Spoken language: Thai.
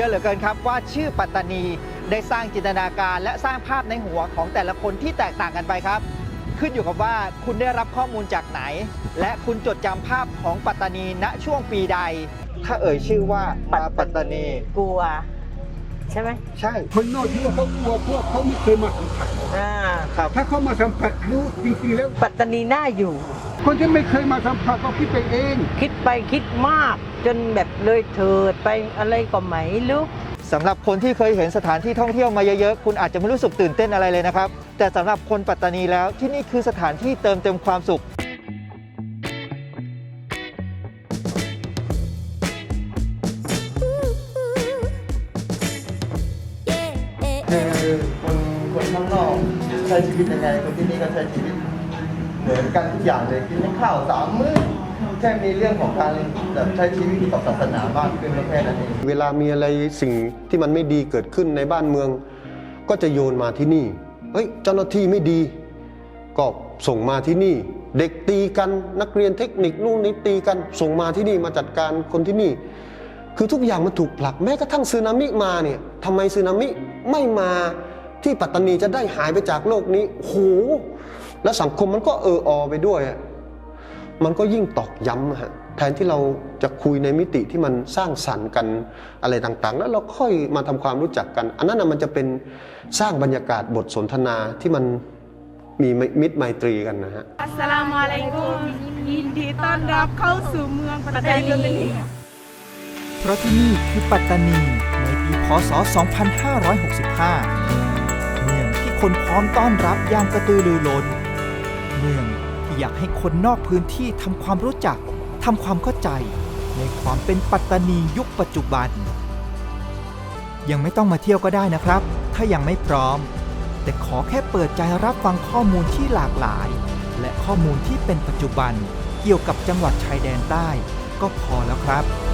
ชื่อเหลือเกินครับว่าชื่อปัตตานีได้สร้างจินตนาการและสร้างภาพในหัวของแต่ละคนที่แตกต่างกันไปครับ ขึ้นอยู่กับว่าคุณได้รับข้อมูลจากไหน และคุณจดจำภาพของปัตตานีณช่วงปีใด ถ้าเอ่ยชื่อว่ามาปัตตานี กลัว ใช่ไหมใช่คนนอกที่ว่าเขากลัวเพราะว่าเขาไม่เคยมาสัมผัสอ่า ครับ ถ้าเขามาสัมผัสรู้จริงๆแล้ว ปัตตานีน่าอยู่ คนที่ไม่เคยมาสัมผัสก็คิดไปเอง คิดไปคิดมากจนแบบเลยเถิดไปอะไรก็ไม่รู้สำหรับคนที่เคยเห็นสถานที่ท่องเที่ยวมาเยอะๆ คุณอาจจะไม่รู้สึกตื่นเต้นอะไรเลยนะครับ แต่สำหรับคนปัตตานีแล้วที่นี่คือสถานที่เติมเต็มความสุข คือคนคนข้างนอกใช้ชีวิตยังไงคนที่นี่ก็ใช้ชีวิต เหมือนกันทุกอย่างเลยกินข้าวสามมื้อแค่มีเรื่องของการแบบใช้ชีวิตกับศาสนามากขึ้นก็แค่นั้นเองเวลามีอะไรสิ่งที่มันไม่ดีเกิดขึ้นในบ้านเมือง ก็จะโยนมาที่นี่เฮ้ยเจ้าหน้าที่ไม่ดี ก็ส่งมาที่นี่ เด็กตีกันนักเรียนเทคนิคนู่นนี่ตีกัน ส่งมาที่นี่มาจัดการคนที่นี่ คือทุกอย่างมันถูกผลักแม้กระทั่งสึนามิมาเนี่ยทำไมสึนามิไม่มาที่ปัตตานีจะได้หายไปจากโลกนี้โห แล้วสังคมมันก็เอออไปด้วยอะมันก็ยิ่งตอกย้ำอะฮะแทนที่เราจะคุยในมิติที่มันสร้างสรรค์กันอะไรต่างๆ แล้วเราค่อยมาทำความรู้จักกัน อันนั้นนะมันจะเป็นสร้างบรรยากาศบทสนทนาที่มันมีมิตรไมตรีกันนะฮะ อัสสลามุอะลัยกุมยินดีต้อนรับเข้าสู่เมืองปัตตานีเพราะที่นี่คือปัตตานีในปีพศ 2565 เมืองที่คนพร้อมต้อนรับอย่างกระตือรือร้น เมืองที่อยากให้คนนอกพื้นที่ทำความรู้จักทำความเข้าใจ ในความเป็นปัตตานียุคปัจจุบัน ยังไม่ต้องมาเที่ยวก็ได้นะครับ ถ้ายังไม่พร้อม แต่ขอแค่เปิดใจรับฟังข้อมูลที่หลากหลาย และข้อมูลที่เป็นปัจจุบันเกี่ยวกับจังหวัดชายแดนใต้ ก็พอแล้วครับ